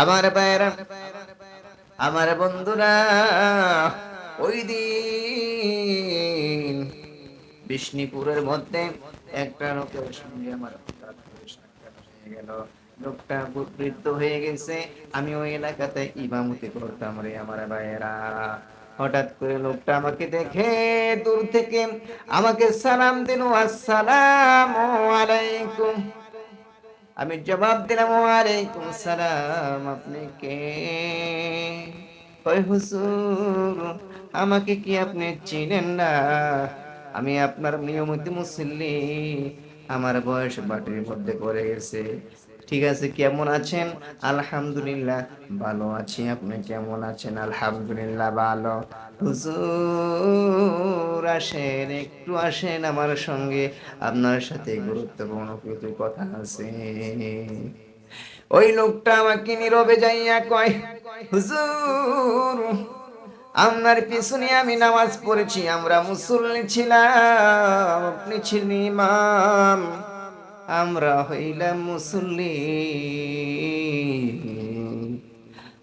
আমার ভাইয়েরা আমার বন্ধুরা, ওই দিন বিষ্ণুপুরের মধ্যে একটা লোকের সঙ্গে আমার গেল। লোকটা বৃদ্ধ হয়ে গেছে। আমি ওই এলাকাতে ইমামতি করতাম রে আমার ভাইয়েরা। হঠাৎ করে লোকটা আমাকে দেখে, দূর থেকে আমাকে সালাম দিল, আসসালাম আলাইকুম। আমি জবাব দিলাম, ওয়ালাইকুম সালাম, আপনি কে? ওই হুসুর আমাকে কি আপনি চিনেন না? আমি আপনার নিয়মিত মুসল্লি। আমার বয়স বাটির মধ্যে করে গেছে। ঠিক আছে, কেমন আছেন? আলহামদুলিল্লাহ, ভালো আছি। আপনি কেমন আছেন? আলহামদুলিল্লাহ, ভালো। হুজুর, আসেন, একটু আসেন আমার সঙ্গে। আপনার সাথে গুরুত্বপূর্ণ কিছু কথা আছে। ওই লোকটা আমাকে নীরবে যাইয়া কয়, হুজুর, আপনার পিছনে আমি নামাজ পড়েছি, আমরা মুসল্লি ছিলাম, আপনি ছিলেন ইমাম। আমরা হইলাম মুসল্লি।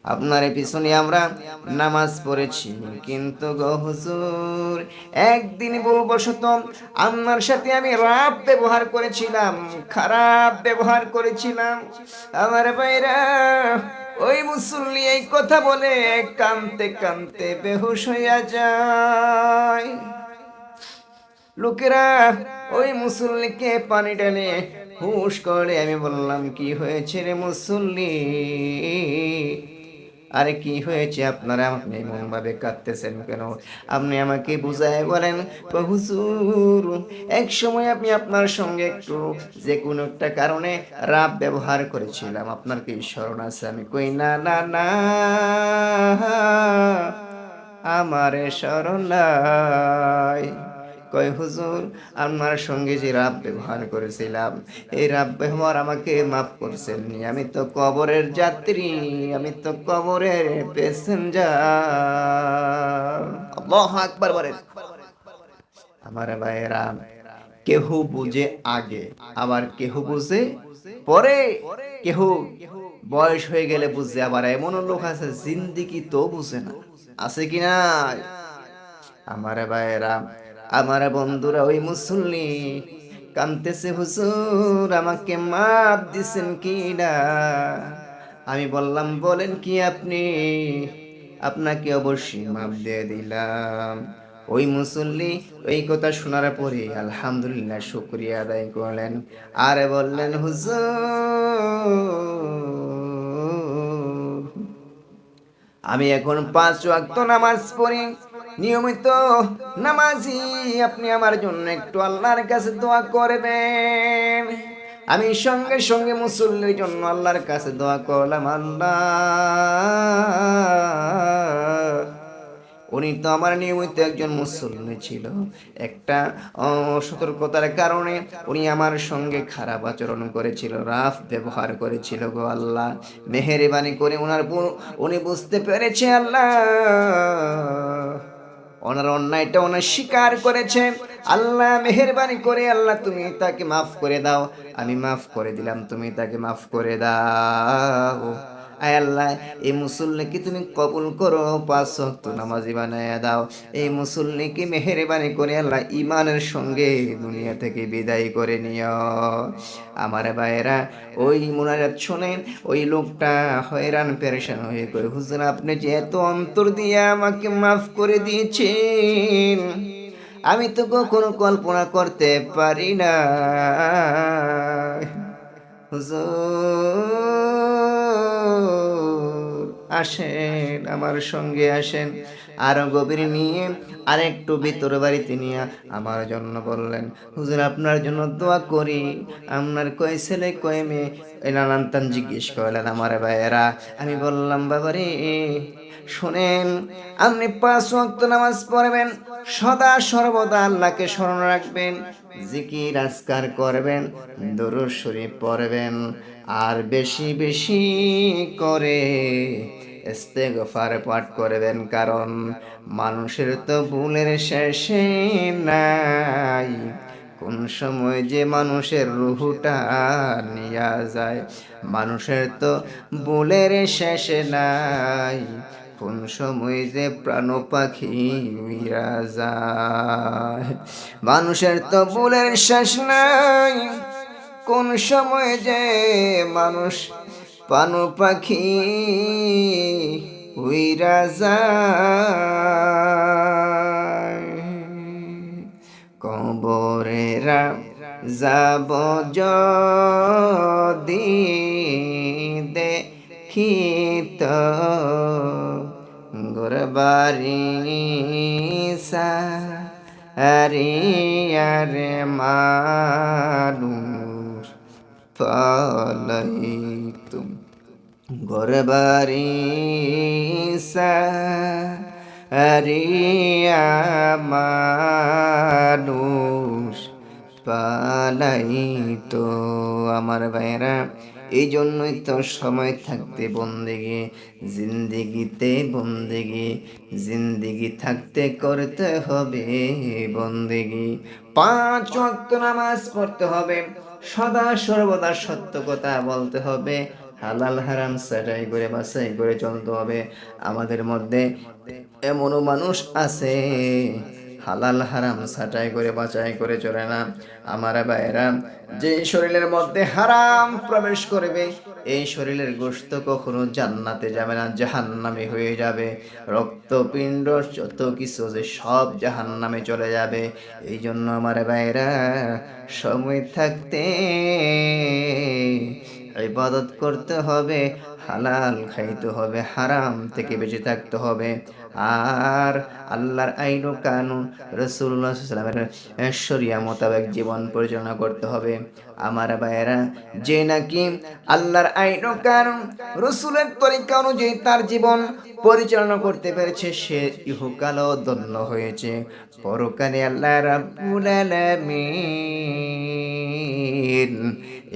আপনার পিছনে আমরা নামাজ পড়েছি। কিন্তু গো হুজুর, একদিন বলবশত আপনার সাথে আমি রাব ব্যবহার করেছিলাম, খারাপ ব্যবহার করেছিলাম। আমার বাইরা ওই মুসল্লি এই কথা বলে কানতে কানতে বেহুশ হইয়া যায়। লোকেরা ওই মুসল্লিকে পানি টানে হুশ করে। আমি বললাম, কি হয়েছে রে মুসল্লি? আরে কি হয়েছে? আপনারা আপনি এমন ভাবে কাঁদতেছেন কেন? আপনি আমাকে বুঝায় বলেন "ও হুজুর এক সময় আমি আপনার সঙ্গে একটু যে কোনো একটা কারণে রাব ব্যবহার করেছিলাম। আপনার কি স্মরণ আছে? আমি কই, না না না, আমারে স্মরণ নাই। কয়, হুজুর, আমার সঙ্গে যে রাব ব্যবহার করেছিলাম, এই রাব ব্যবহার আমাকে মাফ করছেন নি। আমি তো কবরের যাত্রী, আমি তো কবরের প্যাসেঞ্জার। বলেন। আমার ভাইয়েরা, কেহ বুঝে আগে, আবার কেহ বুঝে পরে। কেহ বয়স হয়ে গেলে বুঝে, আবার এমন লোক আছে জিন্দিগি তো বুঝে না। আছে কি না আমার ভাইয়েরা আমার বন্ধুরা ওই মুসল্লি কানতেছে, হুজুর, আমাকে মাপ দিছেন কি না আমি বললাম, বলেন কি আপনি? আপনাকে অবশ্যই মাপ দিয়ে দিলাম। ওই মুসল্লি ওই কথা শোনার পরে আলহামদুলিল্লাহ শুক্রিয়া আদায় করলেন। আর বললেন, হুজুর, আমি এখন পাঁচ ওয়াক্ত নামাজ পড়ি। নিয়মিত নামাজি, আপনি আমার জন্য একটু আল্লাহর কাছে দোয়া করবেন। আমি সঙ্গে সঙ্গে মুসল্লির জন্য আল্লাহর কাছে দোয়া করলাম, আল্লাহ। উনি তো আমার নিয়মিত একজন মুসল্লি ছিল। একটা সতর্কতার কারণে উনি আমার সঙ্গে খারাপ আচরণ করেছিল, রাফ ব্যবহার করেছিল গো আল্লাহ। মেহেরবানি করে ওনার উনি বুঝতে পেরেছে, আল্লাহ। ওনার অন্যায়টা ওনার স্বীকার করেছে। আল্লাহ মেহরবানি করে আল্লাহ তুমি তাকে মাফ করে দাও। আমি মাফ করে দিলাম, তুমি তাকে মাফ করে দাও। আয় আল্লাহ, এই মুসল্লিকে তুমি কবুল করো, পাঁচ ওয়াক্ত নামাজি বানায় দাও। এই মুসল্লিকে মেহেরবানি করে আল্লাহ ইমানের সঙ্গে দুনিয়া থেকে বিদায় করে নিও। আমার ভাইয়েরা, ওই মুনাজাত শোনেন, ওই লোকটা হয়রান, পেরেশান হয়ে কই হুজুর, আপনি যে এত অন্তর দিয়ে আমাকে মাফ করে দিয়েছেন, আমি তো কখনো কল্পনা করতে পারি না। হুজুর। আসেন, আমার সঙ্গে আসেন। আরও গভীর নিয়ে আর একটু ভিতর বাড়িতে নিয়ে আমার জন্য বললেন, হুজুর, আপনার জন্য দোয়া করি। আপনার কয় ছেলে, কয় মেয়ে? এই নানান তান জিজ্ঞেস করলেন, আমার ভাইয়েরা। আমি বললাম, বাবারে, শোনেন, আপনি পাঁচ ওয়াক্ত নামাজ পড়বেন সদা সর্বদা আল্লাহকে স্মরণ রাখবেন, জিকির, আজকার করবেন, দরুদ শরীফ পড়বেন, আর বেশি বেশি করে পাঠ করবেন, কারণ মানুষের তো ভুলের শেষে নাই। কোন সময় যে মানুষের রুহুটা নিয়া যায়, মানুষের তো বুলের শেষে নাই। কোন সময় যে প্রাণ পাখি মানুষের তো বুলের শেষ নাই। কোন সময় যে মানুষ পানু পাখি উইরা যায়? কবরেরা যাব যদি দেখিত গোরবারি সারিয়ারে মানুষ পালাইতুম। ঘরবারি সারিয়া মানুষ পালাইতো। আমার ভাইরা এই জন্যই তো সময় থাকতে বন্দেগি, জিন্দিগিতে বন্দেগি, জিন্দিগি থাকতে করতে হবে বন্দেগি। পাঁচ ওয়াক্ত নামাজ পড়তে হবে, সদা সর্বদা সত্য কথা বলতে হবে, হালাল হারাম সেটাই করে বাছাই করে চলতে হবে। আমাদের মধ্যে এমনও মানুষ আছে হালাল হারাম সাটাই করে বাছাই করে চলে না। আমার ভাইয়েরা, যে শরীরের মধ্যে হারাম প্রবেশ করবে, এই শরীরের গোস্ত কখনো জান্নাতে যাবে না, জাহান্নামে হয়ে যাবে। রক্তপিণ্ড যত কিছু যে সব জাহান্নামে চলে যাবে। এই জন্য আমার ভাইয়েরা, সময় থাকতে ইবাদত করতে হবে, হালাল খাইতে হবে, হারাম থেকে বেঁচে থাকতে হবে। আর আল্লাহর আইন ও কানুন রসুল্লাহ সাল্লামের শরিয়া মোতাবেক জীবন পরিচালনা করতে হবে। আমার ভাইয়েরা, যে নাকি আল্লাহর আইন ও কানুন, রসুলের তরিকা অনুযায়ী তার জীবন পরিচালনা করতে পেরেছে, সে ইহুকালও ধন্য হয়েছে। পরকালে আল্লাহ রাব্বুল আলামিন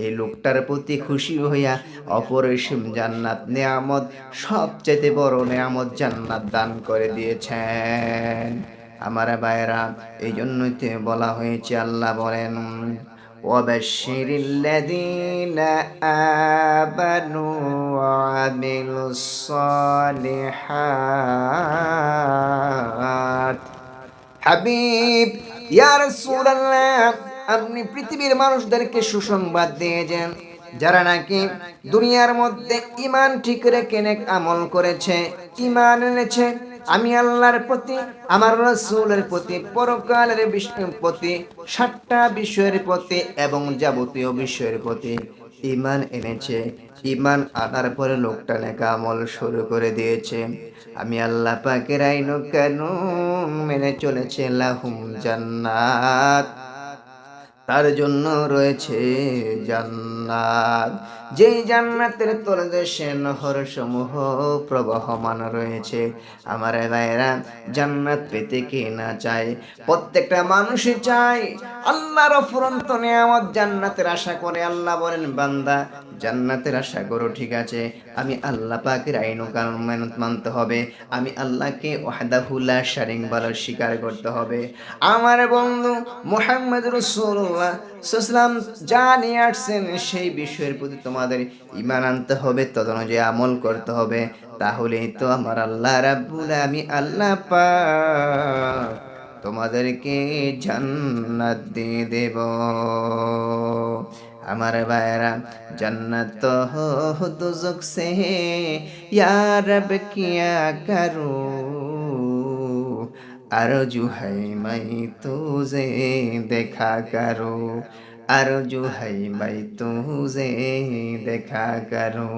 এই লোকটার প্রতি খুশি হইয়া অপরিসীম জান্নাত নেয়ামত সবচেয়ে বড় নেয়ামত জান্নাত দান করে দিয়েছেন আমার ভাইরা এই জন্যই তো বলা হয়েছে আল্লাহ বলেন وبشر الذين آمنوا وعملوا الصالحات হাবিব ইয়া রাসূলুল্লাহ আপনি পৃথিবীর মানুষদেরকে সুসংবাদ দিয়েছেন, যারা নাকি দুনিয়ার মধ্যে ইমান ঠিক রেখে আমল করেছে ইমান এনেছে। আমি আল্লাহর প্রতি, আমার রসুলের প্রতি, পরকালের বিষয়ের প্রতি, সাতটা বিষয়ের প্রতি এবং যাবতীয় বিষয়ের প্রতি ইমান এনেছে। ইমান আনার পরে লোকটা নেকা আমল শুরু করে দিয়েছে। আমি আল্লাহ পাকের আইন কেন মেনে চলেছে। লাহুম জান্নাত। তার জন্য রয়েছে জান্নাত। যেই জান্নাতের তলদেশে নহর সমূহ প্রবাহমান রয়েছে। আমার ভাইরা জান্নাত পেতে কে না চায়? প্রত্যেকটা মানুষই চায়। আল্লাহর অফুরন্ত নিয়ামত জান্নাতের আশা করে আল্লাহ বলেন, বান্দা জান্নাতের আশা করো, ঠিক আছে? আমি আল্লাহ পাকের আইন ও কানুন মেহনত মানতে হবে। আমি আল্লাহকে ওয়াহদাহুল্লাহ শারিং বলার স্বীকার করতে হবে। আমার বন্ধু মোহাম্মদ রসুল্লাহ সুসলাম যা নিয়ে আসছেন সেই বিষয়ের প্রতি তোমাদের ইমান আনতে হবে তদ অনুযায়ী আমল করতে হবে। তাহলেই তো আমার আল্লাহ রাব্বুল আমি আল্লাহ পা তোমাদেরকে জান্নাত দিয়ে দেব। আমার বায়রা জন্নত হো দুজক সে। ইয়ারব কিয়া করো আর জুহাই মাই তুজে দেখা করো আর জুহাই মাই তুজে দেখা করো